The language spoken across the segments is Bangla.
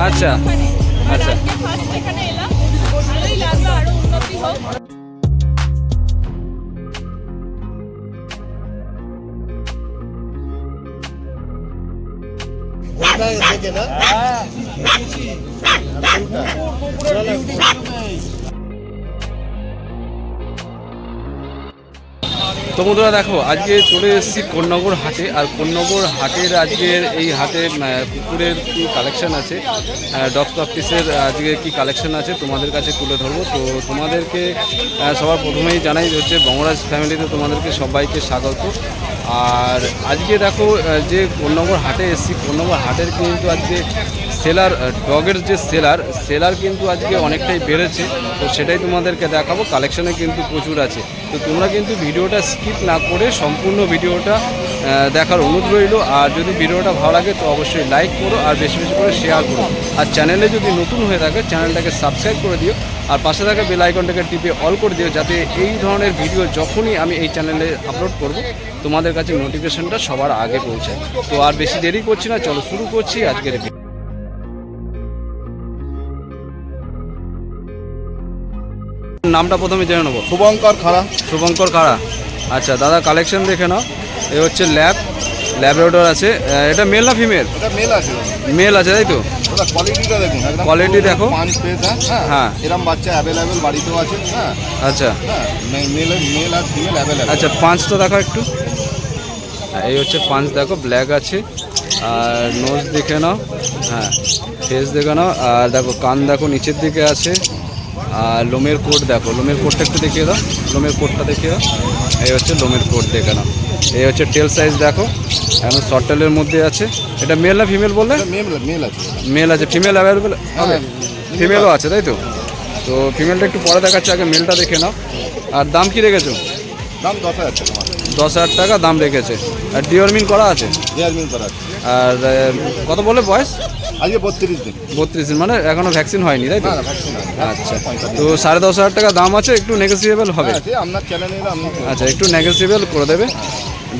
আচ্ছা। আচ্ছা। এখানে এলাম ভালোই লাগল আরও উন্নতি হোক তো বন্ধুরা দেখো, আজকে চলে এসেছি কোন্নগর হাটে, আর কোন্নগর হাটের আজকের এই হাটে কুকুরের কি কালেকশন আছে ডগ অফিসের আজকে কি কালেকশন আছে তোমাদের কাছে তুলে ধরবো। তো তোমাদেরকে সবার প্রথমেই জানাই হচ্ছে বঙ্গরাজ ফ্যামিলিতে তোমাদেরকে সবাইকে স্বাগত। আর আজকে দেখো যে কোন্নগর হাটে এসেছি, কোন্নগর হাটের কিন্তু আজকে সেলার ডগের যে সেলার সেলার কিন্তু আজকে অনেকটাই বেড়েছে। তো সেটাই তোমাদেরকে দেখাবো, কালেকশনে কিন্তু প্রচুর আছে। তো তোমরা কিন্তু ভিডিওটা স্কিপ না করে সম্পূর্ণ ভিডিওটা দেখার অনুরোধ রইল। আর যদি ভিডিওটা ভালো লাগে, তো অবশ্যই লাইক করো আর বেশি বেশি করে শেয়ার করো। আর চ্যানেলে যদি নতুন হয়ে থাকে চ্যানেলটাকে সাবস্ক্রাইব করে দিও। আর পাশে থাকা বেল আইকনটাকে টিপে অল করে দিও, যাতে এই ধরনের ভিডিও যখনই আমি এই চ্যানেলে আপলোড করব, তোমাদের কাছে নোটিফিকেশনটা সবার আগে পৌঁছায়। তো আর বেশি দেরি করছি না, চলো শুরু করছি আজকের ভিডিও নামটা প্রথমে জেনে নেব। শুভঙ্কর খাড়া। শুভঙ্কর খাড়া। আচ্ছা দাদা কালেকশন দেখে নাও। এ হচ্ছে ল্যাব ল্যাবরেটর আছে। এটা মেল না ফিমেল এটা মেল আছে। মেল আছে তাই তো? ওটা কোয়ালিটিটা দেখুন একদম Quality দেখো। পাঁচ পেজ হ্যাঁ হ্যাঁ। এরম বাচ্চা অ্যাভেলেবেল বাড়িতেও আছে হ্যাঁ। আচ্ছা। হ্যাঁ মেল মেল আর ফিমেল অ্যাভেলেবেল আচ্ছা পাঁচটা দেখো একটু। হ্যাঁ, এই হচ্ছে পাঁচ দেখো ব্ল্যাক আছে। আর নোজ দেখে নাও। হ্যাঁ ফেস দেখে নাও। আর দেখো কান দেখো নিচের দিকে আছে। আর লোমের কোট দেখো লোমের কোটটা একটু দেখিয়ে দাও। লোমের কোটটা দেখিয়ে দাও। এই হচ্ছে লোমের কোট দেখে নাও। এই হচ্ছে টেল সাইজ দেখো। এখন শর্ট টেলের মধ্যে আছে। এটা মেল না ফিমেল বললে? মেল আছে। মেল আছে। ফিমেল অ্যাভেলেবেল হবে। ফিমেলও আছে তাই তো? তো ফিমেলটা একটু পরে দেখাচ্ছে আগে মেলটা দেখে নাও। আর দাম কি রেখেছো? দাম দশ হাজার টাকা। দশ হাজার টাকা দাম রেখেছে। আর ডিওরমিন করা আছে? দেড় করা আছে। আর কত বলে বয়স? আজকে বত্রিশ দিন। বত্রিশ দিন মানে এখনও ভ্যাকসিন হয়নি তাই তো? না না আছে আচ্ছা তো সাড়ে দশ হাজার টাকা দাম আছে একটু নেগোসিয়েবল হবে। আপনার চ্যানেলে আচ্ছা একটু নেগোসিয়েবল করে দেবে।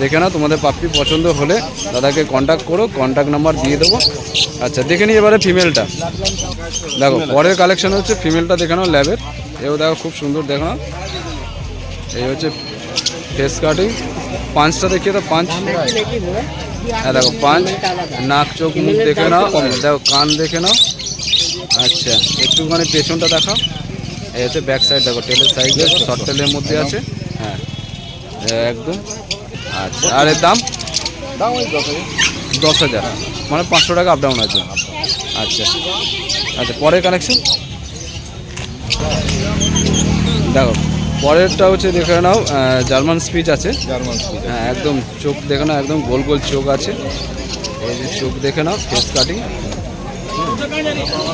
দেখে নাও তোমাদের পাপ্পি পছন্দ হলে দাদাকে কন্ট্যাক্ট করো কন্ট্যাক্ট নাম্বার দিয়ে দেবো। আচ্ছা দেখে নিই এবারে ফিমেলটা দেখো পরের কালেকশন হচ্ছে ফিমেলটা দেখে নাও ল্যাবের এও দেখো খুব সুন্দর দেখো নাও। এই হচ্ছে ফেস কাটিং পাঁচটা দেখিয়ে তো পাঁচ হ্যাঁ দেখো পাঁচ নাক, চোখ, মুখ দেখে নাও, দেখো কান দেখে নাও। আচ্ছা একটুখানি পেছনটা দেখাও। এই হচ্ছে ব্যাক সাইড দেখো টেলের সাইড শর্ট টেলের মধ্যে আছে। হ্যাঁ একদম। আচ্ছা আর এর দাম? দাম ওই দশ হাজার। দশ হাজার মানে পাঁচশো টাকা আপ ডাউন আছে। আচ্ছা আচ্ছা পরের কানেকশন দেখো পরেরটা হচ্ছে দেখে নাও জার্মান স্পিচ আছে। জার্মান স্পিচ হ্যাঁ একদম চোখ দেখে নাও একদম গোল গোল চোখ আছে। এই যে চোখ দেখে নাও ফেস কাটিং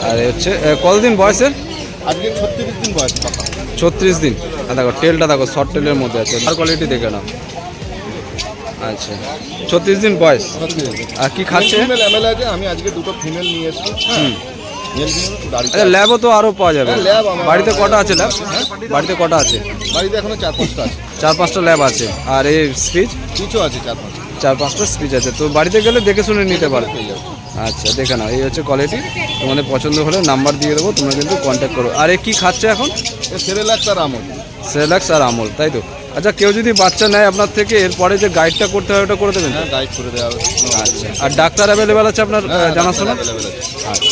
আর হচ্ছে কতদিন বয়সের? আজকে ছত্রিশ দিন বয়স ছত্রিশ দিন। দেখো টেলটা দেখো শর্ট টেলের মধ্যে আছে। আর কোয়ালিটি দেখে নাও। আচ্ছা ছত্রিশ দিন বয়স। আর কি খাচ্ছে? আমি আজকে দুটো ফিমেল নিয়ে এসেছি। হ্যাঁ আচ্ছা ল্যাবও তো আরও পাওয়া যাবে। হ্যাঁ, আমার- বাড়িতে কটা আছে ল্যাব বাড়িতে কটা আছে? বাড়িতে এখনও চার পাঁচটা আছে। চার পাঁচটা ল্যাব আছে। আর এই স্পিচ কিছু আছে চার পাঁচটা। চার পাঁচটা স্পিচ আছে। তো বাড়িতে গেলে দেখে শুনে নিতে পারো। পেয়ে যাবে আচ্ছা দেখে নাও। এই হচ্ছে কোয়ালিটি তোমাদের পছন্দ হলে নাম্বার দিয়ে দেবো তোমরা কিন্তু কন্ট্যাক্ট করো। আর এ কী খাচ্ছে এখন? এ সেরেলাক্স আর আমল। সেলাক্স আর আমল তাই তো? আচ্ছা কেউ যদি বাচ্চা নেয় আপনার থেকে এরপরে যে গাইডটা করতে হয় ওটা করে দেবেন? হ্যাঁ গাইড করে দেওয়া হবে। আচ্ছা। আর ডাক্তার অ্যাভেলেবেল আছে আপনার হ্যাঁ, জানাশোনা available আছে। আচ্ছা।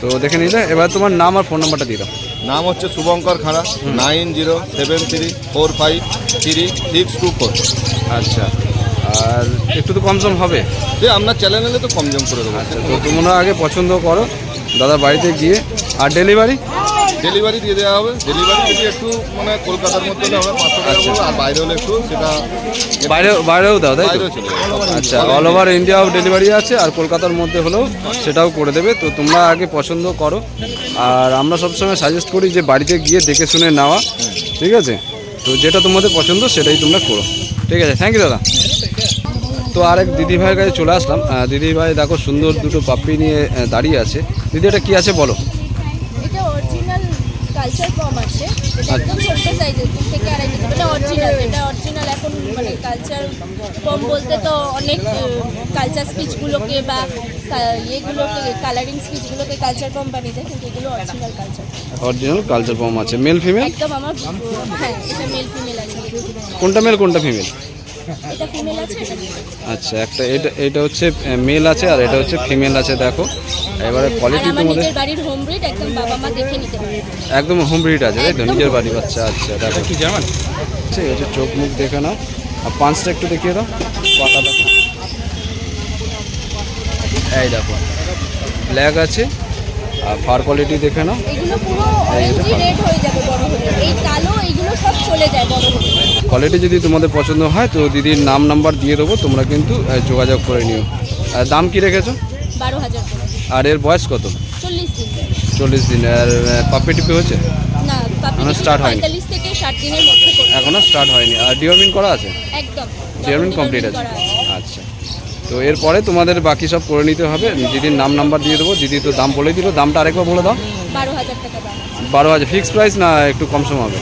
তো দেখে নিলে এবার তোমার নাম আর ফোন নাম্বারটা দিয়ে দাও। নাম হচ্ছে Shubhankar Khara nine zero seven three four five three six two four আচ্ছা আর একটু তো কম সম হবে। যে আপনার চ্যানেলে তো কমজম করে দেবো। তো তোমরা আগে পছন্দ করো দাদা বাড়িতে গিয়ে আর ডেলিভারি ডেলিভারি দিয়ে দেওয়া হবে। ডেলিভারি যদি একটু মানে কলকাতার মধ্যে আমরা পাঁচশো টাকা বলব আর বাইরে হলে একটু সেটা বাইরে বাইরেও দাও তাই আচ্ছা অল ওভার ইন্ডিয়াও ডেলিভারি আছে আর কলকাতার মধ্যে হলেও সেটাও করে দেবে। তো তোমরা আগে পছন্দ করো। আর আমরা সবসময় সাজেস্ট করি যে বাড়িতে গিয়ে দেখে শুনে নেওয়া ঠিক আছে? তো যেটা তোমাদের পছন্দ সেটাই তোমরা করো। ঠিক আছে থ্যাংক ইউ দাদা। তো আরেক দিদি ভাইয়ের কাছে চলে আসলাম। দিদি ভাই দেখো সুন্দর দুটো পাপ্পি নিয়ে দাঁড়িয়ে আছে। দিদি এটা কী আছে বলো? একদম ছোট্ট সাইজের দু থেকে আড়াই কেজি। এটা অরিজিনাল এটা অরিজিনাল এখন মানে কালচার কম বলতে তো অনেক কালচার স্পিচগুলোকে বা ইয়েগুলোকে কালারিং স্পিচগুলোকে কালচার কোম্পানি দেয় কিন্তু এগুলো অরিজিনাল কালচার অরিজিনাল কালচার আছে। মেল ফিমেল একদম আমার হ্যাঁ এটা মেল ফিমেল আছে কোনটা মেল কোনটা ফিমেল এটা ফিমেল আছে আচ্ছা একটা এটা এটা হচ্ছে মেল আছে আর এটা হচ্ছে ফিমেল আছে দেখো। এবারে কোয়ালিটি তোমাদের বাড়ির হোম ব্রিড একদম বাবা মা দেখে নিতে একদম হোম ব্রিড আছে তাই তো একদম নিজের home বাড়ি বাচ্চা আচ্ছা দেখো। কি জামান ঠিক আছে চোখ মুখ দেখে নাও। আর পাঁচটা একটু দেখিয়ে দাও। পাতা দেখো। এই দেখো ব্ল্যাক আছে। আর ফার কোয়ালিটি দেখে নাও। এগুলো পুরো অরেঞ্জি রেড হয়ে যাবে বড় হলে। এই কালো এইগুলো সব চলে যায় বড় হলে। কোয়ালিটি যদি তোমাদের পছন্দ হয় তো দিদির নাম নাম্বার দিয়ে দেবো তোমরা কিন্তু যোগাযোগ করে নিও। আর দাম কি রেখেছো? বারো হাজার আর এর বয়স কত? চল্লিশ দিন। চল্লিশ দিন। আর পাপি টিপি না পাপি এখনও start হয়নি। পঁয়তাল্লিশ থেকে ষাট দিনের মধ্যে করতে এখনও স্টার্ট হয়নি। আর ডিওমিন করা আছে? একদম। ডিওমিন কমপ্লিট আছে। তো এরপরে তোমাদের বাকি সব করে নিতে হবে। দিদির নাম নাম্বার দিয়ে দেবো। দিদি তো দাম বলে দিল। দামটা আরেকবার বলে দাও। বারো হাজার টাকা বারো হাজার। ফিক্সড প্রাইস না একটু কম সম হবে?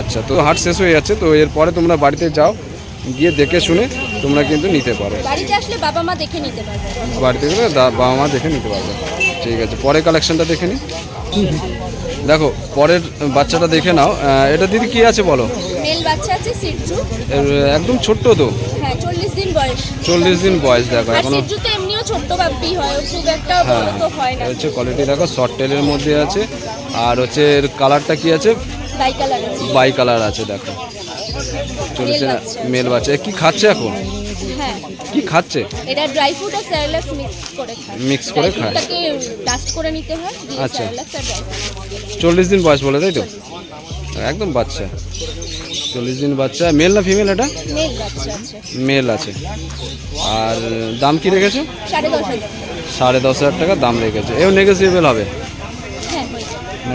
আচ্ছা তো হাট শেষ হয়ে যাচ্ছে। তো এরপরে তোমরা বাড়িতে যাও গিয়ে দেখে শুনে তোমরা কিন্তু নিতে পারো। বাড়িতে আসলে বাবা মা দেখে নিতে পারবে। বাড়িতে গেলে বাবা মা দেখে নিতে পারবে। ঠিক আছে পরের কালেকশনটা দেখে নি। দেখো পরের বাচ্চাটা দেখে নাও। এটা দিদি কি আছে বলো? মেল বাচ্চা আছে সিটজু একদম ছোট্ট তো। হ্যাঁ চল্লিশ দিন বয়স। চল্লিশ দিন বয়স দেখো এখনও। সিটজু তো এমনিও ছোট্ট বাপ্পি হয় খুব একটা বড় তো না। হচ্ছে কোয়ালিটি দেখো শর্ট টেলের মধ্যে আছে। আর হচ্ছে এর কালারটা কি আছে? বাই কালার আছে। বাই কালার আছে দেখো। চলছে মেল বাচ্চা। মেল বাচ্চা। এ কি খাচ্ছে এখন? কি খাচ্ছে? এটা ড্রাই ফ্রুট আর স্যালাক্স মিক্স করে খায়। Mix করে খায়। fruitটাকে ডাস্ট করে নিতে হয় আচ্ছা। চল্লিশ দিন বয়স বলে তাই তো? একদম বাচ্চা। চল্লিশ দিন বাচ্চা। মেল না ফিমেল এটা? মেল আছে। আর দাম কি রেখেছো? সাড়ে দশ হাজার। টাকা দাম রেখেছে। এও নেগোসিয়েবল হবে।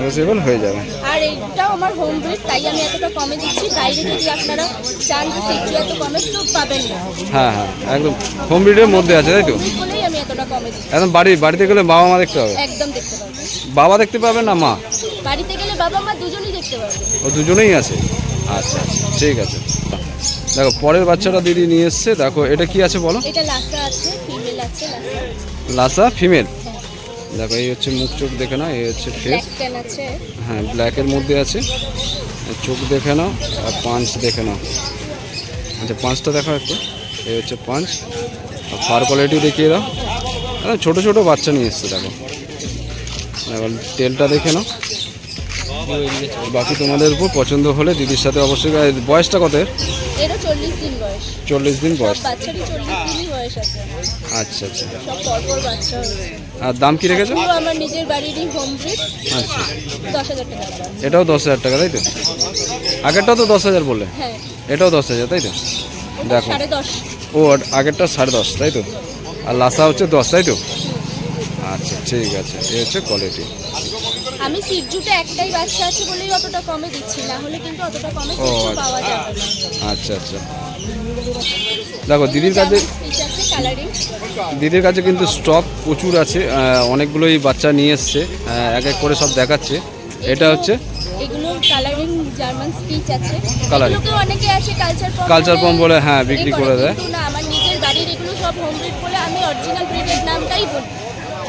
নেগোসিয়েবল হয়ে যাবে। আর এইটাও আমার হোম ব্রিড তাই আমি এতটা কমে দিচ্ছি। বাইরে যদি আপনারা চান যে সিটু এত কমে তো পাবেন না। হ্যাঁ হ্যাঁ একদম হোম ব্রিডের মধ্যে আছে তাই তো? বলেই আমি এতটা কমে দিচ্ছি। একদম বাড়ি বাড়িতে গেলে বাবা মা দেখতে পাবে? একদম দেখতে পাবেন। বাবা দেখতে পাবে না মা? বাড়িতে গেলে বাবা মা দুজনেই দেখতে পারবে ও দুজনেই আছে? আচ্ছা আচ্ছা ঠিক আছে। দেখো পরের বাচ্চাটা দিদি নিয়ে এসছে। দেখো এটা কি আছে বলো? এটা লাসা আছে ফিমেল আছে লাসা লাসা ফিমেল দেখো এই হচ্ছে মুখ চোখ দেখে নাও এই হচ্ছে ফেস হ্যাঁ ব্ল্যাকের মধ্যে আছে। চোখ দেখে নাও আর পাঞ্চ দেখে নাও। আচ্ছা পাঁচটা দেখো একটু। এই হচ্ছে পাঁচ। আর ফার কোয়ালিটি দেখিয়ে দাও। একদম ছোটো ছোটো বাচ্চা নিয়ে এসছে দেখো। এবার তেলটা দেখে নাও। বাকি তোমাদের উপর পছন্দ হলে দিদির সাথে অবশ্যই বয়সটা কত চল্লিশ দিন বয়স। চল্লিশ দিন বয়স। বয়স আছে। আচ্ছা আচ্ছা। সব পরপর বাচ্চা হয়েছে। আর দাম কি রেখেছো? আমার নিজের বাড়িরই হোম ব্রিড আচ্ছা। দশ হাজার টাকা দাম। এটাও দশ হাজার টাকা তাই তো? আগেরটাও তো দশ হাজার বললে। হ্যাঁ। এটাও দশ হাজার তাই তো? ওটা দেখো। সাড়ে দশ। ও আগেরটা সাড়ে দশ তাই তো? আর লাসা হচ্ছে দশ তাই তো? আচ্ছা ঠিক আছে। এই হচ্ছে কোয়ালিটি আমি সিটজুতে একটাই বাচ্চা আছে বলেই অতটা কমে দিচ্ছি না হলে কিন্তু অতটা কমে ও, সিটজু। পাওয়া যাবে না। আচ্ছা আচ্ছা। দেখো দিদির কাছে দিদির কাছে কিন্তু স্টক প্রচুর আছে অনেকগুলোই বাচ্চা নিয়ে এসছে এক এক করে সব দেখাচ্ছে। এটা হচ্ছে কালারিং জার্মান স্পিচ আছে। Colouring। অনেকে আছে কালচার পম Culture pom বলে, হ্যাঁ, বিক্রি করে দেয়। না আমার নিজের বাড়ির এগুলো সব হোম ব্রিড বলে আমি অরিজিনাল ব্রিডের নামটাই বলি।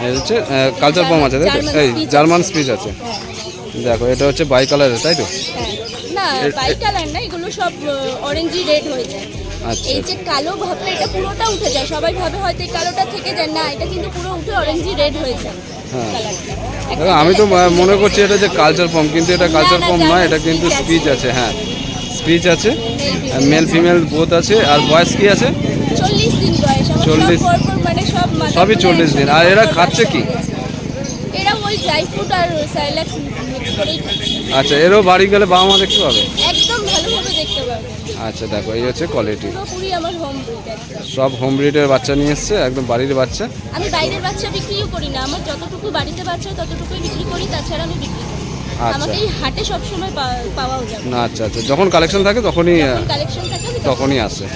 এই হচ্ছে কালচার পম আছে তাই তো? এই জার্মান স্পিচ আছে। দেখো এটা হচ্ছে বাই কালারের তাই তো? হ্যাঁ। না বাই কালার না এগুলো সব অরেঞ্জি রেড হয়ে যায়। এই যে কালো ভাবটা এটা পুরোটা উঠে যায়। সবাই ভাবে হয়তো এই কালোটা থেকে যায়। না এটা কিন্তু পুরো উঠে অরেঞ্জি রেড হয়ে যায়। হ্যাঁ। আমি তো মনে করছি এটা যে কালচার ফর্ম কিন্তু এটা কালচার না, পম নয় এটা কিন্তু স্পিচ আছে। হ্যাঁ। স্পিচ আছে মেল ফিমেল বোথ আছে আর বয়স কি আছে? চল্লিশ চল্লিশ- মানে সবই 40 দিন। আর এরা খাচ্ছে কি? আচ্ছা এরও বাড়ি গেলে বাবা মা দেখতে পাবে একদম ভালোভাবে দেখতে পাবে আচ্ছা দেখো এই হচ্ছে কোয়ালিটি পুরোপুরি আমার হোম সব হোম ব্রিডের বাচ্চা নিয়ে এসছে একদম বাড়ির বাচ্চা। আমি বাইরের বাচ্চা বিক্রিও করি না আমার যতটুকু বাড়িতে বাচ্চা হয় ততটুকুই বিক্রি করি তাছাড়া আমি বিক্রি করি আচ্ছা। আমাকে এই হাটে সবসময় পা- পাওয়াও যাবে না আচ্ছা আচ্ছা যখন কালেকশন থাকে তখনই কালেকশন থাকে তখনই আসে।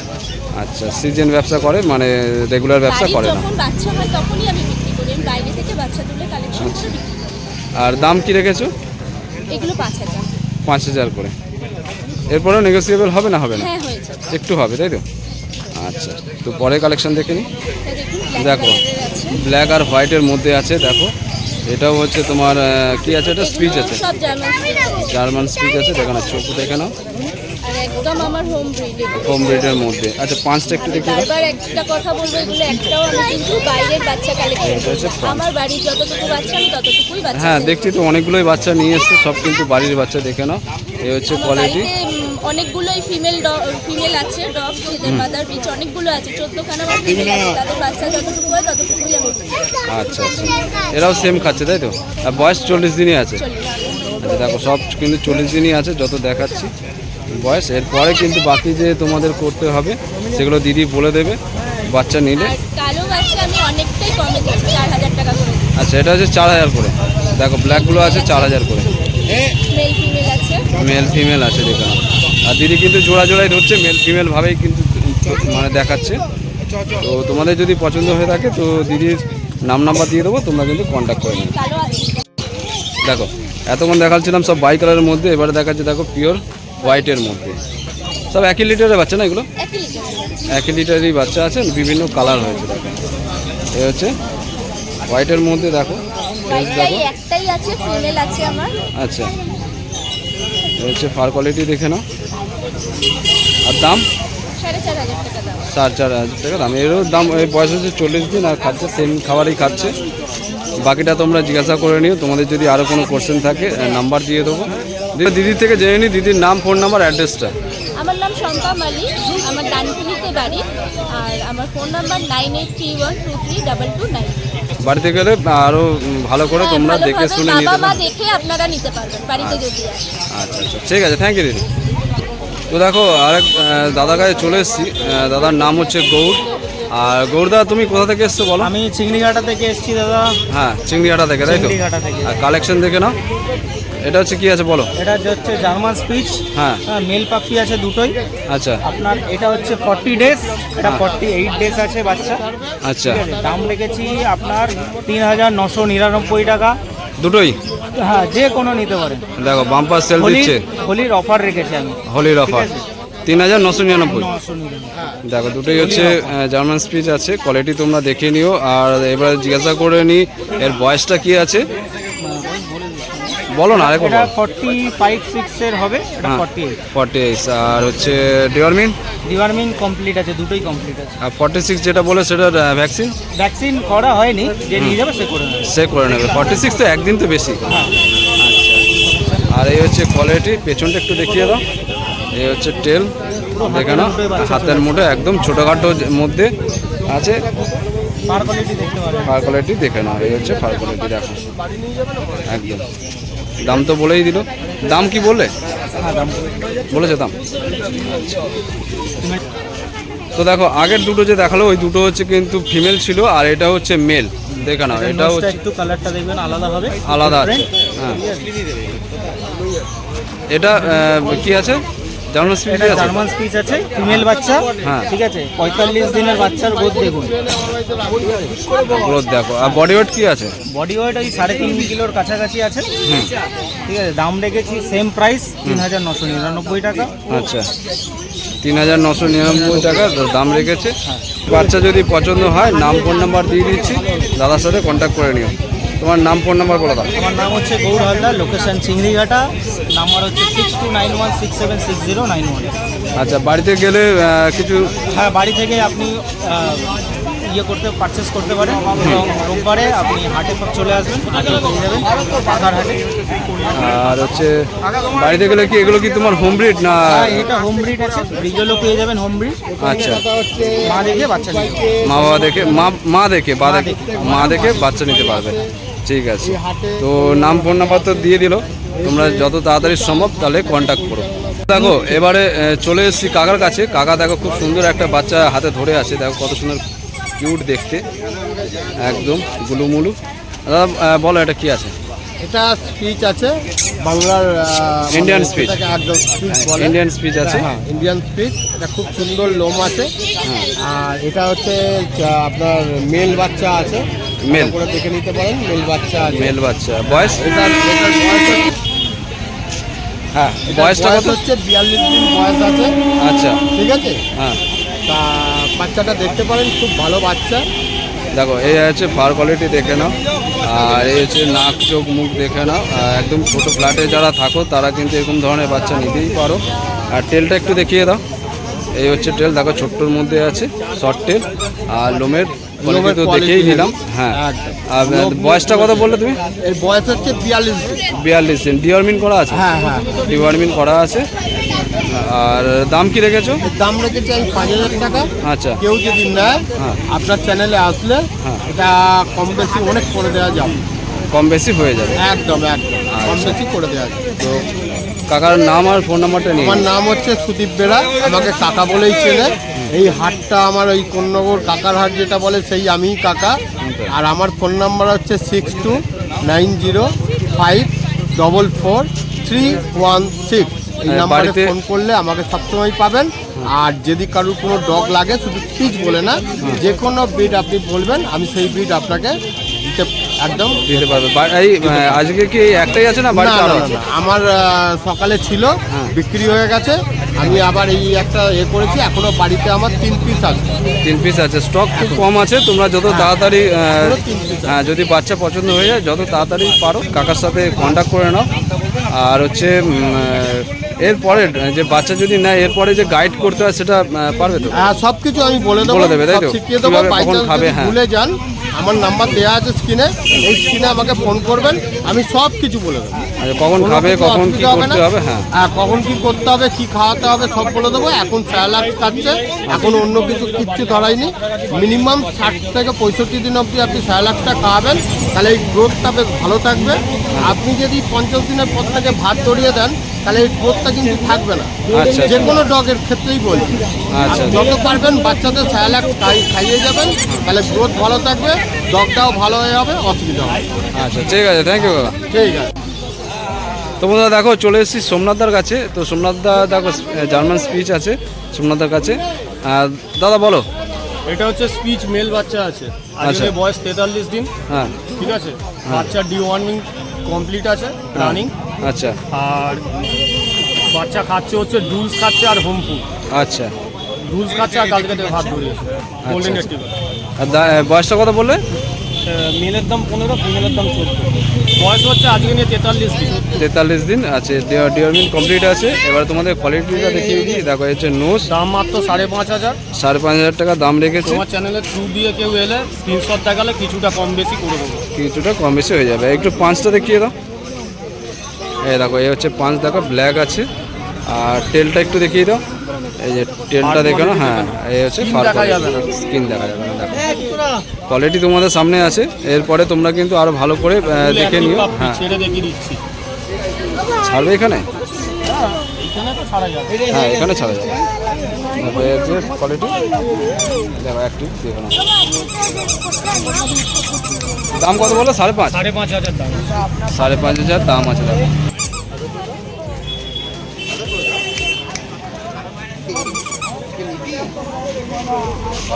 আচ্ছা সিজন ব্যবসা করে মানে রেগুলার ব্যবসা করে না? যখন বাচ্চা হয় তখনই আমি বিক্রি করি আমি বাইরে থেকে বাচ্চা তুলে কালেকশন করে বিক্রি করি। আর দাম কি রেখেছো? এগুলো পাঁচ হাজার। পাঁচ হাজার করে। এরপরেও নেগোসিয়েবল হবে না হবে না? হ্যাঁ একটু হবে তাই তো? আচ্ছা তো পরে কালেকশন দেখে ব্ল্যাক দেখো। ব্ল্যাক আর হোয়াইটের মধ্যে আছে দেখো। এটাও হচ্ছে তোমার কি আছে? এটা স্পিচ আছে। জার্মান স্পিচ আছে দেখো না চোখ দেখে নাও। একদম আমার হোম ব্রিড হোম ব্রিডের মধ্যে। আচ্ছা পাঁচটা একটু দেখে দাও একটা কথা বলব এগুলো একটাও আমি কিন্তু বাইরের বাচ্চা কালেকশন এটা হচ্ছে আমার বাড়ির যতটুকু বাচ্চা আমি ততটুকুই বাচ্চা হ্যাঁ দেখছি তো অনেকগুলোই বাচ্চা নিয়ে এসছে সব কিন্তু বাড়ির বাচ্চা দেখে নাও। এই হচ্ছে কোয়ালিটি অনেকগুলোই ফিমেল ফিমেল আছে ডগ এদের মাদার বিচ অনেকগুলো আছে। চোদ্দখানা তাদের বাচ্চা যতটুকু হয় ততটুকুই আমি আচ্ছা আচ্ছা। এরাও সেম খাচ্ছে তাই তো? আর বয়স চল্লিশ দিনই আছে। আচ্ছা দেখো সব কিন্তু চল্লিশ দিনই আছে যত দেখাচ্ছি। বয়স এরপরে কিন্তু বাকি যে তোমাদের করতে হবে সেগুলো দিদি বলে দেবে বাচ্চা নিলে। কালো বাচ্চা আমি অনেকটাই কমে দিচ্ছি চার হাজার টাকা করে। আচ্ছা এটা হচ্ছে চার হাজার করে। দেখো ব্ল্যাকগুলো আছে চার হাজার করে। মেল ফিমেল আছে। মেল ফিমেল আছে দেখো। আর দিদি কিন্তু জোড়া জোড়াই ধরছে মেল ফিমেল ভাবেই কিন্তু মানে দেখাচ্ছে। তো তোমাদের যদি পছন্দ হয়ে থাকে তো দিদির নাম নাম্বার দিয়ে দেবো তোমরা কিন্তু কন্ট্যাক্ট করে নেবে দেখো এতক্ষণ দেখাচ্ছিলাম সব বাই কালারের মধ্যে এবারে দেখাচ্ছে দেখো পিওর হোয়াইটের মধ্যে। সব একই লিটারের বাচ্চা না এগুলো? একই লিটারেরই বাচ্চা আছে বিভিন্ন কালার হয়েছে দেখো। এ হচ্ছে হোয়াইটের মধ্যে দেখো। একটাই আছে ফিমেল আছে আমার। আচ্ছা। হচ্ছে ফার কোয়ালিটি দেখে নাও। আর দাম? চার দাম। চার হাজার টাকা দাম। এরও দাম এই বয়স হচ্ছে চল্লিশ দিন আর খাচ্ছে সেম খাবারই খাচ্ছে। বাকিটা তোমরা জিজ্ঞাসা করে নিও। তোমাদের যদি আরও কোনো কোশ্চেন থাকে নাম্বার দিয়ে দেবো। দিদি দিদির থেকে জেনে নিই দিদির নাম ফোন নাম্বার অ্যাড্রেসটা আমার নাম শম্পা মালি আমার ডানকুনিতে বাড়ি। আর আমার phone number nine eight three one two three double two nine বাড়িতে গেলে আরও ভালো করে তোমরা দেখে শুনে নিতে পারবে। দেখে আপনারা নিতে পারবেন বাড়িতে যদি আচ্ছা আচ্ছা ঠিক আছে থ্যাংক ইউ দিদি। তো দেখো আরেক দাদার কাছে চলে এসেছি। দাদার নাম হচ্ছে গৌর। আর গৌরদা তুমি কোথা থেকে এসছো বলো? আমি চিংড়িঘাটা থেকে এসেছি দাদা। হ্যাঁ চিংড়িঘাটা থেকে তাই তো? আর কালেকশন দেখে নাও। এটা হচ্ছে কি আছে বলো। এটা হচ্ছে জার্মান স্পিচ। হ্যাঁ। হ্যাঁ মেল পাপি আছে দুটোই। আচ্ছা। আপনার এটা হচ্ছে ফর্টি ডেজ। এটা ফর্টি এইট ডেজ আছে বাচ্চা। আচ্ছা। দাম রেখেছি আপনার তিন হাজার নশো নিরানব্বই টাকা। দুটোই? হ্যাঁ যে কোনো নিতে পারেন। দেখো বাম্পার সেল দিচ্ছে। হোলির অফার রেখেছি আমি। হোলির অফার তিন হাজার নশো নিরানব্বই। নশো নিরানব্বই। দেখো দুটোই হচ্ছে জার্মান স্পিচ আছে। কোয়ালিটি তোমরা দেখে নিও। আর এবার জিজ্ঞাসা করে নি এর বয়সটা কি আছে? বলো না আরেকবার এটা ফর্টি ফাইভ সিক্সের হবে এটা হ্যাঁ। ফর্টি এইট ফর্টি এইট আর হচ্ছে ডিওয়ারমিন ডিওয়ার্মিং কমপ্লিট আছে দুটোই কমপ্লিট আছে। আর ফর্টি সিক্স যেটা বলে সেটা ভ্যাকসিন ভ্যাকসিন করা হয়নি যে নিয়ে যাবে সে করে নেবে। সে করে নেবে। ফর্টি সিক্স তো একদিন তো বেশি। হ্যাঁ। আচ্ছা আর এই হচ্ছে কোয়ালিটি পেছনটা একটু দেখিয়ে দাও। এই হচ্ছে টেল দেখে নাও হাতের মুঠে একদম ছোটোখাটো মধ্যে আছে। ফার কোয়ালিটি দেখে নাও। এই হচ্ছে ফার কোয়ালিটি দেখো। একদম। দাম তো বলেই দিল। দাম কি বললে? হ্যাঁ বলেছে দাম। তো দেখো আগের দুটো যে দেখাল ওই দুটো হচ্ছে কিন্তু ফিমেল ছিল আর এটা হচ্ছে মেল দেখে নাও এটা হচ্ছে একটু কালারটা দেখবেন আলাদা হবে। আলাদা আছে হ্যাঁ। এটা কি আছে? জার্মান স্পিচ এটা আছে? জার্মান স্পিচ আছে ফিমেল বাচ্চা হ্যাঁ। ঠিক আছে পঁয়তাল্লিশ দিনের বাচ্চার গোদ দেখুন। গ্রোথ দেখো। আর বডি ওয়েট কি আছে? বডি ওয়েট ওই সাড়ে তিন কিলোর কাছাকাছি আছে। ঠিক আছে দাম রেখেছি সেম প্রাইস তিন হাজার নশো নিরানব্বই টাকা। আচ্ছা। তিন হাজার নশো নিরানব্বই টাকা দাম রেখেছে। বাচ্চা যদি পছন্দ হয় নাম ফোন নাম্বার দিয়ে দিচ্ছি। দাদার সাথে কন্ট্যাক্ট করে নিও। তোমার নাম ফোন নাম্বার বলে দাও। আমার নাম হচ্ছে গৌর হালদার লোকেশন চিংড়িঘাটা। নাম্বার হচ্ছে six two nine one six seven six zero nine one আচ্ছা বাড়িতে গেলে আহ, কিছু হ্যাঁ বাড়ি থেকে আপনি আহ, ইয়ে করতে পারচেস করতে পারেন। এবং রোববারে আপনি হাটে চলে আসবেন হাটে পেয়ে যাবেন পাকার হাটে। আর হচ্ছে বাড়িতে গেলে কি এগুলো কি তোমার হোম ব্রিড না? হ্যাঁ এটা হোম ব্রিড আছে। ব্রিজেলও পেয়ে যাবেন হোম ব্রিড আচ্ছা। মা দেখে বাচ্চা নিয়ে। মা বাবা দেখে মা মা দেখে বা দেখে। মা দেখে বাচ্চা নিতে পারবে। ঠিক আছে। তো নাম ফোন নাম্বার তো দিয়ে দিল। তোমরা যত তাড়াতাড়ি সম্ভব তাহলে কন্ট্যাক্ট করো। দেখো এবারে চলে এসেছি কাকার কাছে। কাকা দেখো খুব সুন্দর একটা বাচ্চা হাতে ধরে আছে। দেখো কত সুন্দর কিউট দেখতে। একদম গুলুমুলু। দাদা বলো এটা কি আছে? এটা স্পিচ আছে। বাংলার Indian মানে একদম স্পিচ বলে। ইন্ডিয়ান স্পিচ আছে। হ্যাঁ ইন্ডিয়ান স্পিচ এটা খুব সুন্দর লোম আছে। হ্যাঁ। আর এটা হচ্ছে আপনার মেল বাচ্চা আছে। Male. করে দেখে নিতে পারেন মেল বাচ্চা মেল বাচ্চা। বয়স? হ্যাঁ বয়সটা কত? হচ্ছে বিয়াল্লিশ দিন বয়স আছে। আচ্ছা। ঠিক আছে? হ্যাঁ। তা বাচ্চাটা দেখতে পারেন খুব ভালো বাচ্চা। দেখো এই হচ্ছে ফার কোয়ালিটি দেখে নাও। আর এই হচ্ছে নাক চোখ মুখ দেখে নাও। একদম ছোটো ফ্ল্যাটে যারা থাকো তারা কিন্তু এরকম ধরনের বাচ্চা নিতেই পারো। আর টেলটা একটু দেখিয়ে দাও। এই হচ্ছে টেল দেখো ছোট্টর মধ্যে আছে শর্ট টেল আর লোমের কোয়ালিটি তো দেখেই নিলাম। হ্যাঁ। একদম। আর বয়সটা কত বললে তুমি? এর বয়স হচ্ছে বিয়াল্লিশ বিয়াল্লিশ দিন। ডিওয়ার্মিন করা আছে? হ্যাঁ হ্যাঁ। ডিওয়ার্মিন করা আছে। আর দাম কি রেখেছো? দাম রেখেছি আমি পাঁচ হাজার টাকা। আচ্ছা। কেউ যদি নেয় হ্যাঁ। আপনার চ্যানেলে আসলে হ্যাঁ। এটা কম বেশি অনেক করে দেওয়া যাবে। কম বেশি হয়ে যাবে। একদম একদম। কম আচ্ছা। বেশি করে দেওয়া যাবে। তো কাকার নাম আর ফোন নাম্বারটা নিয়ে আমার নাম হচ্ছে সুদীপ বেরা আমাকে কাকা বলেই চেনে। এই হাটটা আমার ওই কোন্নগর কাকার হাট যেটা বলে সেই আমিই কাকা। আর আমার ফোন নাম্বার হচ্ছে six two nine zero five double four three one six. এই নাম্বারে ফোন করলে আমাকে সবসময় পাবেন। আর যদি কারোর কোনো ডগ লাগে শুধু পিচ বলে না যে কোনো ব্রিড আপনি বলবেন আমি সেই ব্রিড আপনাকে দিতে একদম দিতে পারবে। এই আজকে কি একটাই না বাড়িতে আছে? না, আমার সকালে ছিল হ্যাঁ। বিক্রি হয়ে গেছে। আমি আবার এই একটা এ করেছি এখনও বাড়িতে আমার তিন পিস আছে তিন পিস আছে স্টক খুব কম আছে তোমরা যত তাড়াতাড়ি piece আছে। হ্যাঁ যদি বাচ্চা পছন্দ হয়ে যায় যত তাড়াতাড়ি পারো কাকার সাথে কন্ট্যাক্ট করে নাও আর হচ্ছে এরপরে যে বাচ্চা যদি নেয় এরপরে যে গাইড করতে হয় সেটা পারবে তো হ্যাঁ সব কিছু আমি বলে দেবো বলে দেবে, তাই তো? শিখিয়ে দেবো কখন খাবে, হ্যাঁ। ভুলে যান আমার নাম্বার দেওয়া আছে স্ক্রিনে এই স্ক্রিনে আমাকে ফোন করবেন আমি সব কিছু বলে দেবো কখন খাবে কখন কি করতে হবে? হ্যাঁ। হ্যাঁ কখন কি করতে হবে কি খাওয়াতে হবে সব বলে দেবো। এখন স্যালাড খাচ্ছে এখন অন্য কিছু কিচ্ছু ধরাইনি। মিনিমাম ষাট থেকে পঁয়ষট্টি দিন অবধি আপনি স্যালাডটা খাওয়াবেন। তাহলে এই গ্রোথটা বেশ ভালো থাকবে। আপনি যদি পঞ্চাশ দিনের পর থেকে ভাত ধরিয়ে দেন তাহলে এই গ্রোথটা কিন্তু থাকবে না। আচ্ছা। যে কোনো ডগের ক্ষেত্রেই বলছি আচ্ছা। যত পারবেন বাচ্চাদের স্যালাড খাইয়ে যাবেন। তাহলে গ্রোথ ভালো থাকবে ডগটাও ভালো হয়ে যাবে অসুবিধা হবে আচ্ছা ঠিক আছে থ্যাংক ইউ ঠিক আছে। তো বন্ধুরা দেখো চলে এসেছি সোমনাথদার কাছে। তো সোমনাথদা দেখো জার্মান স্পিচ আছে সোমনাথদার কাছে। আর দাদা বলো। এটা হচ্ছে স্পিচ মেল বাচ্চা আছে। আচ্ছা। আজকে বয়স তেতাল্লিশ দিন। হ্যাঁ। ঠিক আছে? বাচ্চা ডি ওয়ার্মিং কমপ্লিট আছে রানিং আচ্ছা। আর বাচ্চা খাচ্ছে হচ্ছে ডুলস খাচ্ছে আর হোম ফুড আচ্ছা। ডুলস খাচ্ছে আর কালকে ভাত ধরিয়েছে। গোল্ডেন আচ্ছা। রেটিভার আর বয়সটা কথা বললে? মেলের দাম পনেরো ফিমেলের দাম চোদ্দ। বয়স হচ্ছে আজকে নিয়ে তেতাল্লিশ দিন। তেতাল্লিশ দিন আছে ডিওরমিন কমপ্লিট আছে। এবার তোমাদের কোয়ালিটিটা দেখিয়ে দিই। দেখো হচ্ছে নোস দাম মাত্র সাড়ে পাঁচ হাজার। সাড়ে পাঁচ হাজার টাকা দাম রেখেছে। তোমার চ্যানেলের থ্রু দিয়ে কেউ এলে স্ক্রিনশট দেখালে কিছুটা কম বেশি করে দেবো। কিছুটা কম বেশি হয়ে যাবে। একটু পাঁচটা দেখিয়ে দাও। এই দেখো এই হচ্ছে পাঁচ দেখো ব্ল্যাক আছে। আর টেলটা একটু দেখিয়ে দাও। এই যে টেলটা দেখো না হ্যাঁ এই হচ্ছে। স্কিন দেখা যাবে না। দেখো কোয়ালিটি তোমাদের সামনে আছে এরপরে তোমরা কিন্তু আরও ভালো করে দেখে নিও হ্যাঁ। ছাড়বে এখানে? হ্যাঁ এখানে ছাড়া যাবে। কোয়ালিটি দেখো একটু দেখো দাম কত বলো সাড়ে পাঁচ? সাড়ে পাঁচ হাজার দাম। সাড়ে পাঁচ হাজার দাম আছে দেখো।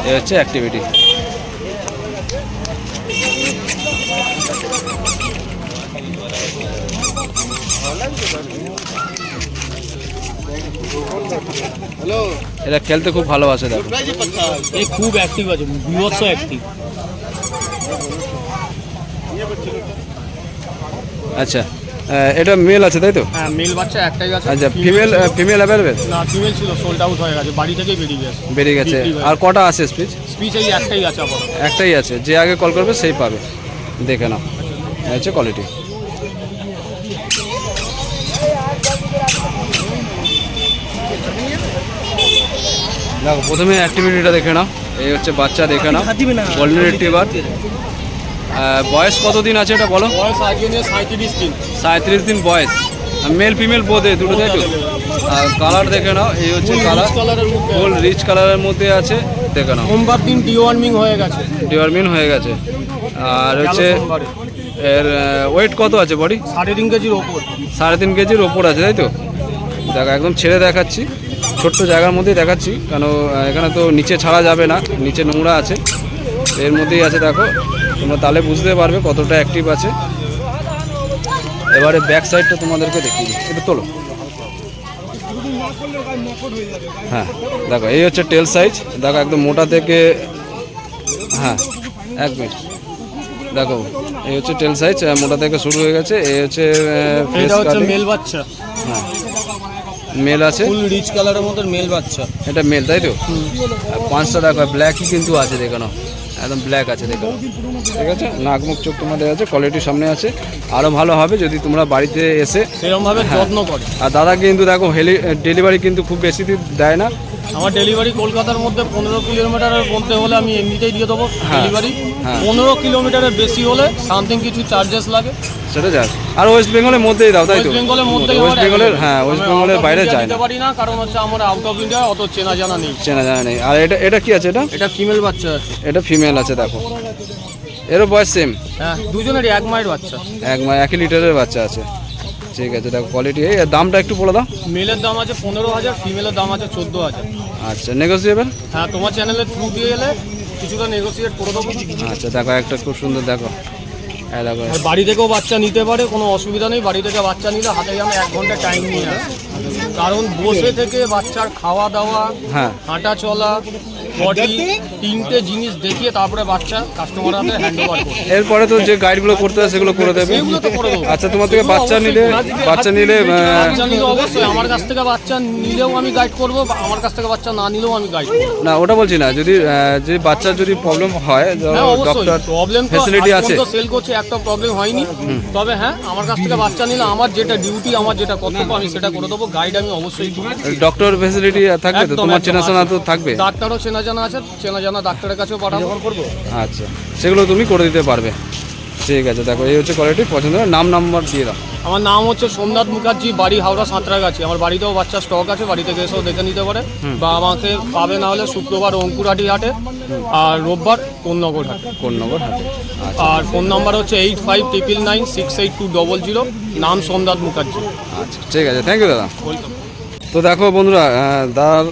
এ হচ্ছে অ্যাক্টিভিটি এরা খেলতে খুব ভালোবাসে দেখো। এই খুব অ্যাক্টিভ আছে বিভৎস অ্যাক্টিভ আচ্ছা। এটা মেল আছে তাই তো? হ্যাঁ মেল বাচ্চা একটাই আছে। আচ্ছা ফিমেল ফিমেল অ্যাভেলেবেল না ফিমেল ছিল সোল্ড আউট হয়ে গেছে বাড়ি থেকেই বেরিয়ে গেছে। বেরিয়ে গেছে। আর কটা আছে স্পিচ স্পিচ এই একটাই আছে আপাতত। একটাই আছে যে আগে কল করবে সেই পাবে। দেখে নাও। এই হচ্ছে কোয়ালিটি দেখো প্রথমে অ্যাক্টিভিটিটা দেখে নাও। এই হচ্ছে বাচ্চা দেখে নাও। গোল্ডেন রিট্রিভার বয়স কতদিন আছে এটা বলো? বয়স আজকে নিয়ে সাঁত্রিশ দিন। সাঁত্রিশ দিন বয়স। মেল ফিমেল বোধে দুটো তাই তো? আর কালার দেখে নাও এই হচ্ছে কালার ফুল রিচ কালারের মধ্যে আছে। দেখে নাও। সোমবার দিন ডিওয়ার্মিং হয়ে গেছে। ডিওয়ার্মিং হয়ে গেছে। আর হচ্ছে এর ওয়েট কত আছে বডি সাড়ে তিন কেজির ওপর। সাড়ে তিন কেজির ওপর আছে তাই তো? দেখো একদম ছেড়ে দেখাচ্ছি। ছোট্ট জায়গার মধ্যেই দেখাচ্ছি কেন এখানে তো নিচে ছাড়া যাবে না নিচে নোংরা আছে। এর মধ্যেই আছে দেখো। তোমরা তাহলে বুঝতে পারবে কতটা অ্যাক্টিভ আছে। এবারে ব্যাক সাইডটা তোমাদেরকে দেখিয়ে দিই একটু তোলো। হ্যাঁ দেখো এই হচ্ছে টেল সাইজ দেখো একদম মোটা থেকে হ্যাঁ এক মিনিট দেখো এই হচ্ছে টেল সাইজ মোটা থেকে শুরু হয়ে গেছে। এই হচ্ছে এটা মেল বাচ্চা। হ্যাঁ মেল আছে। ফুল রিচ কালারের মধ্যে মেল বাচ্চা। এটা মেল তাই তো? পাঁচটা দেখো ব্ল্যাকই কিন্তু আছে দেখানো একদম ব্ল্যাক আছে দেখো। ঠিক আছে? নাগমুখ চোখ তোমাদের আছে কোয়ালিটি সামনে আছে। আরও ভালো হবে যদি তোমরা বাড়িতে এসে সেরকমভাবে যত্ন করে। আর দাদা কিন্তু দেখো হেলি ডেলিভারি কিন্তু খুব বেশি দেয় না। আমার ডেলিভারি কলকাতার মধ্যে পনেরো কিলোমিটারের মধ্যে হলে আমি এমনিতেই দিয়ে দেবো ডেলিভারি হ্যাঁ। পনেরো কিলোমিটারের বেশি হলে সামথিং কিছু চার্জেস লাগে। সেটা যায় আর ওয়েস্ট বেঙ্গলের মধ্যেই দাও তাই তো? ওয়েস্ট বেঙ্গলের মধ্যেই ওয়েস্ট বেঙ্গলের হ্যাঁ ওয়েস্ট বেঙ্গলের বাইরে যায় না। পারি না কারণ হচ্ছে আমার আউট অফ ইন্ডিয়া অত চেনা জানা নেই। চেনা জানা নেই। আর এটা এটা কি আছে এটা? এটা ফিমেল বাচ্চা আছে। এটা ফিমেল আছে দেখো। এরও বয়স সেম হ্যাঁ দুজনেরই এক মায়ের বাচ্চা। এক মা- একই লিটারের বাচ্চা আছে। ঠিক আছে দেখো কোয়ালিটি এই দামটা একটু বলে দাও। মেলের দাম আছে পনেরো হাজার ফিমেলের দাম আছে চোদ্দ হাজার। আচ্ছা নেগোসিয়েবল হ্যাঁ তোমার চ্যানেলের থ্রু দিয়ে এলে কিছুটা নেগোসিয়েট করে দেবো। আচ্ছা দেখো একটা খুব সুন্দর দেখো। হ্যাঁ দেখো। বাড়ি থেকেও বাচ্চা নিতে পারে কোনো অসুবিধা নেই। বাড়ি থেকে বাচ্চা নিলে হাতে আমি এক ঘণ্টা টাইম নিয়ে কারণ বসে থেকে বাচ্চার খাওয়া দাওয়া হ্যাঁ। হাঁটা চলা বডি তিনটে জিনিস দেখিয়ে তারপরে বাচ্চা কাস্টমার হাতে হ্যান্ড ওভার করবে। এরপরে তো যে গাইডগুলো করতে হয় সেগুলো করে দেবে। সেগুলো তো করে দেবো। আচ্ছা তোমার থেকে বাচ্চা নিলে বাচ্চা নিলে বাচ্চা নিলে অবশ্যই আমার কাছ থেকে বাচ্চা নিলেও আমি গাইড করব আমার কাছ থেকে বাচ্চা না নিলেও আমি গাইড করব। না ওটা বলছি না যদি যে বাচ্চার যদি প্রবলেম হয় হ্যাঁ ডক্টর প্রবলেম তো ফেসিলিটি আছে। সেল করছে একটা প্রবলেম হয়নি। তবে হ্যাঁ আমার কাছ থেকে বাচ্চা নিলে আমার যেটা ডিউটি আমার যেটা কর্তব্য আমি সেটা করে দেবো গাইড আমি অবশ্যই ডক্টর ফেসিলিটি থাকবে তো? তোমার চেনাশোনা তো থাকবে। ডাক্তারও চেনা জানা আছে চেনা জানা ডাক্তারের কাছেও পাঠাবো। করব। আচ্ছা সেগুলো তুমি করে দিতে পারবে। ঠিক আছে দেখো এই হচ্ছে কোয়ালিটি পছন্দ নাম নাম্বার দিয়ে দাও। আমার নাম হচ্ছে সোমনাথ মুখার্জি বাড়ি হাওড়া সাঁতরাগাছি আমার বাড়িতেও বাচ্চা স্টক আছে বাড়িতে এসেও দেখে নিতে পারে। বা আমাকে পাবে না হলে শুক্রবার অঙ্কুরাটি হাটে আর রোববার কোন্নগর হাটে। কোন নম্বর হাতে আচ্ছা। আর ফোন নাম্বার হচ্ছে eight five triple nine six eight two double zero নাম সোমনাথ মুখার্জি। আচ্ছা ঠিক আছে থ্যাংক ইউ দাদা। তো দেখো বন্ধুরা দাদার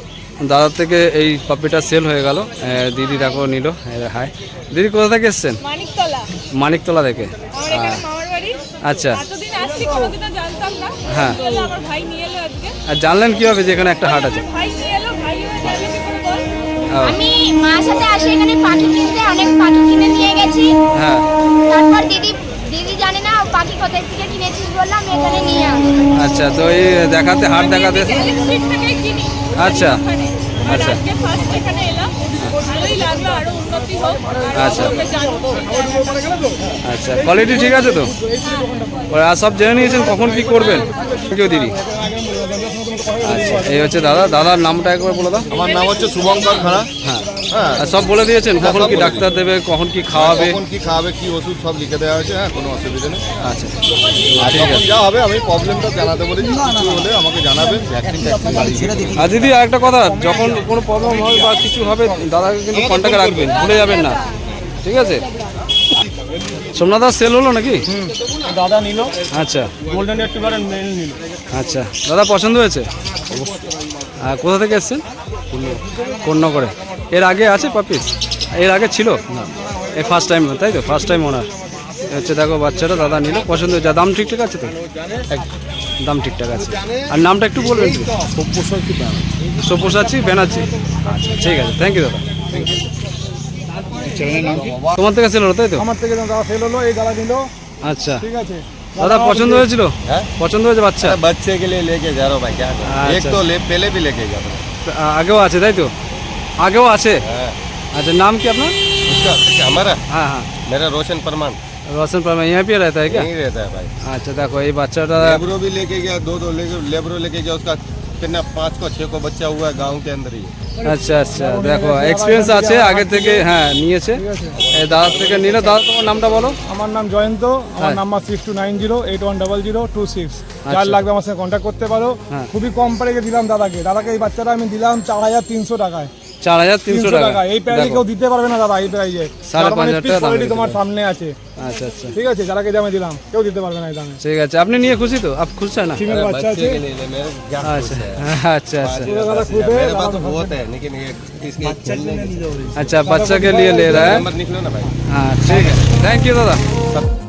দাদার থেকে এই পাপিটা সেল হয়ে গেল। দিদি দেখো নিল হাই দিদি কোথা থেকে এসছেন? মানিকতলা। মানিকতলা থেকে। আচ্ছা। হ্যাঁ। চলো, আমার ভাই নিয়ে এলো আজকে। আর জানলেন কীভাবে যে এখানে একটা হাট আছে? ভাই নিয়ে এলো ভাই হয়ে যাবে কি করে বল? আহ, আমি মার সাথে আসি এখানে পাখি কিনতে অনেক পাখি কিনে নিয়ে গেছি। হ্যাঁ। তারপর দিদি দিদি জানে না পাখি কোথায় থেকে কিনেছিস বললাম এখানে নিয়ে আচ্ছা তো এই দেখাতে হাট দেখাতে আচ্ছা। আচ্ছা। আজকে ফার্স্ট এখানে এলাম। ভালোই লাগল আরও উন্নতি হোক আচ্ছা। আচ্ছা কোয়ালিটি ঠিক আছে তো? আর সব জেনে নিয়েছেন কখন কি করবেন? কেউ দিদি। আচ্ছা এই হচ্ছে দাদা। দাদার নামটা একবার বলে দাও। আমার নাম হচ্ছে শুভঙ্কর খাড়া। হ্যাঁ। হ্যাঁ। সব বলে দিয়েছেন হ্যাঁ, কখন কি ডাক্তার দেবে কখন কি খাওয়াবে? কখন কি খাওয়াবে কি ওষুধ সব লিখে দেওয়া হয়েছে হ্যাঁ কোনো অসুবিধা নেই। আচ্ছা। যা হবে আমি প্রবলেমটা জানাতে বলেছি কিছু হলে আমাকে জানাবেন আর দিদি আরেকটা কথা যখন কোনো প্রবলেম হয় বা কিছু হবে দাদাকে কিন্তু কন্ট্যাক্টে রাখবেন ভুলে যাবেন না। ঠিক আছে? সোমনাথ সেল হলো নাকি? দাদা নিল। আচ্ছা। গোল্ডেন রেট্রিভার মেল নিল। আচ্ছা। দাদা পছন্দ হয়েছে? আর কোথা থেকে এসছেন? কন্যাগড়ে এর আগে আছে পাপিস এর আগে ছিল? না। এই ফার্স্ট টাইম তাই তো? ফার্স্ট টাইম ওনার। হচ্ছে দেখো বাচ্চাটা দাদা নিল। পছন্দ যা দাম ঠিকঠাক আছে তো? দাম ঠিকঠাক আছে। আর নামটা একটু বলবেন সব্যসাচী ব্যানার্জি। আচ্ছা ঠিক আছে। থ্যাংক ইউ দাদা। তোমার থেকে ছিল তাই তো? আমার থেকে দাদা ফেল হলো এই দাদা নিল। আচ্ছা। ঠিক আছে। দাদা পছন্দ হয়েছিল? পছন্দ হয়েছে বাচ্চা? বাচ্চা গেলে লেগে যাব ভাই তো পেলে ভি লেগে যাবে। আচ্ছা। আগেও আছে তাই তো? আগেও আছে हाँ। আচ্ছা नाम কি আপনার उसका अच्छा, हमारा হ্যাঁ হ্যাঁ मेरा रोशन परमान रोशन परमा यहाँ पे रहता है क्या यहीं रहता है भाई अच्छा देखो ये বাচ্চাটা लेबरो भी लेके गया दो दो लेके लेबरो लेके गया उसका कितना पाँच को छः को बच्चा हुआ है गांव के अंदर ही আচ্ছা আচ্ছা দেখো এক্সপিরিয়েন্স আছে আগে থেকে হ্যাঁ নিয়েছে এই দাদার থেকে নিলে দাদা তোমার নামটা বলো আমার নাম জয়ন্ত আমার হ্যাঁ। Number six two nine zero eight one double zero two six আচ্ছা। যার লাগবে আমার সঙ্গে কন্ট্যাক্ট করতে পারো হ্যাঁ। খুবই কম প্রাইসে দিলাম দাদাকে দাদাকে এই বাচ্চাটা আমি দিলাম চার হাজার তিনশো টাকায় চার হাজার তিনশো তিনশো টাকা টাকা এই প্রাইসে দেখো। কেউ দিতে পারবে না দাদা এই প্রাইসে সাড়ে পাঁচ হাজার টাকা দাম কোয়ালিটি রেখেছে তোমার দাদা। সামনে আছে আচ্ছা আচ্ছা ঠিক আছে যারাকে দামে দিলাম কেউ দিতে পারবে না এই দামে ঠিক আছে আপনি নিয়ে খুশি তো আপ খুশ है ना ফিমেল বাচ্চা আছে के लिए ले, मेरे क्या अच्छा अच्छा अच्छा পুরো দাদা খুঁজে मेरे पास तो बहुत है लेकिन ये इसके अच्छा बच्चा के लिए ले रहा है नंबर निकलो ना भाई हाँ ठीक है थैंक यू दादा